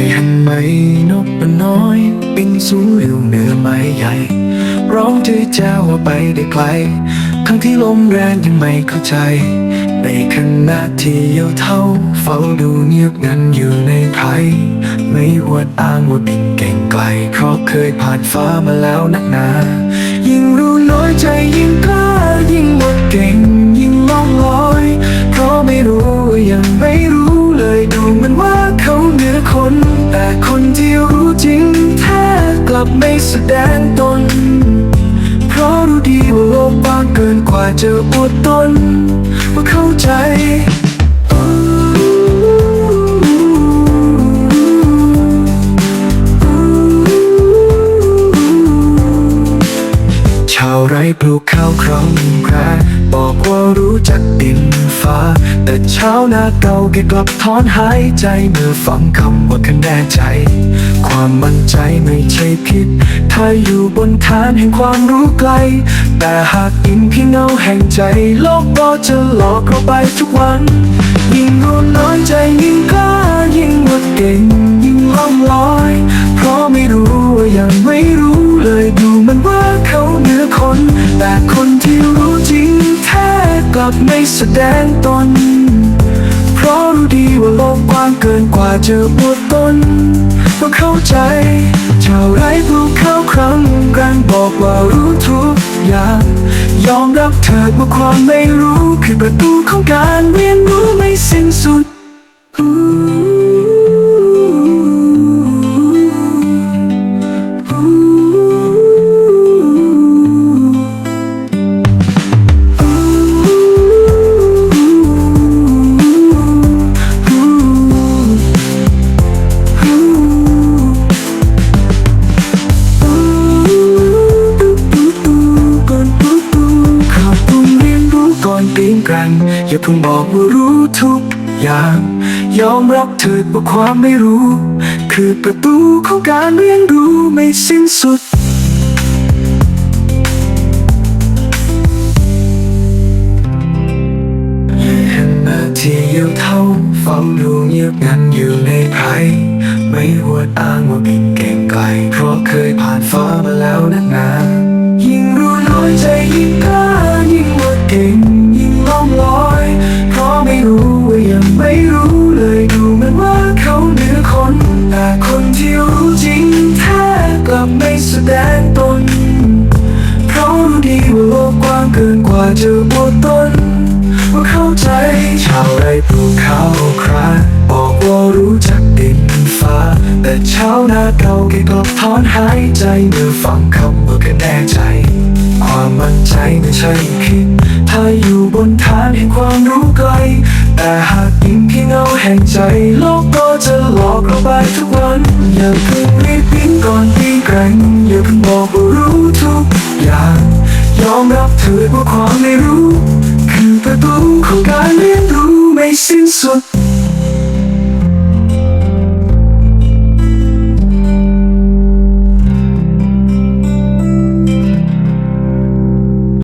ยเห็นไหมนกตัวน้อยบินสูงอยู่เหนือไม้ใหญ่ ร้องเจ้ยเจ้าว่าไปได้ไกลทั้งที่ลมแรงยังไม่เข้าใจ ในขณะที่เยาเท่า เฝ้าดูเงียบงันอยู่ในไพรไม่อวดอ้างว่าบินเก่งไกลเพราะเคยผ่านฟ้ามาแล้วนักหนา ยิ่งรู้น้อยใจยิ่งกล้ายิ่งหมดเก่ง สดงตน เพราะรู้ดีว่าโลกกว้างเกินกว่าจะอวดตนว่าเข้าใจชาวไร่ปลูกข้าวครองแครบอกว่ารู้จักดินฟ้า แต่ชาวนาเก่าแกกลับถอนหายใจเมื่อฟังคำว่าคะแน่ใจ ความมั่นใจไม่ใช่ผิด ถ้าอยู่บนฐานแห่งความรู้ไกล แต่หากอินพี่เงาแห่งใจ โลกก็จะหลอกเราไปทุกวัน ยิ่งรู้น้อยใจยิ่งกล้ายิ่งหมดเก่งยิ่งล่องลอย เพราะไม่รู้ว่ายังไม่รู้เลยดูเหมันว่าเขาเหนือคน แต่คนที่รู้จริงแท้กลับไม่แสดงตน เพราะรู้ดีว่าางเกินกว่าจะอวดตนต้องเข้าใจชาวไร่ปลูกข้าครั้งแรงบอกว่ารู้ทุกอย่างยอมรับเถิดว่าความไม่รู้ คือประตูของการเรียนรู้ไม่สิ้นสุด อย่าเพิ่งบอกว่ารู้ทุกอย่าง ยอมรับเถิดว่าความไม่รู้ คือประตูของการเรียนรู้ไม่สิ้นสุดเห็นนาทีเยียวเท่าเฝ้าดูเงียบงันอยู่ในไพรไม่อวดอ้างว่าบินเก่งไกลเพราะเคยผ่านฟ้ามาแล้วนักหนา ไม่รู้เลยดูเหมือนว่าเขาเหนือคนแต่คนที่รู้จริงแท้กลับไม่แสดงตน เพราะรู้ดีว่าโลกกว้างเกินกว่าจะบวตน ว่าเข้าใจชาวไร่ปลูกข้าวคราบอกว่ารู้จักดินฟ้า แต่ชาวนาเก่าแกกลับถอนหายใจเมื่อฟังคำว่าก็แน่ใจความมั่นใจไม่ใช่ผิด ถ้าอยู่บนฐานแห่งความรู้ไกล แต่หากยิงพี่เงาแห่งใจ โลกก็จะหลอกเราไปทุกวัน อย่าเพิ่งรีบปิ้งก่อนปีแกร่งอย่าเพิ่งบอกว่ารู้ทุกอย่าง ยอมรับเถิดว่าความไม่รู้ คือประตูของการเรียนรู้ไม่สิ้นสุด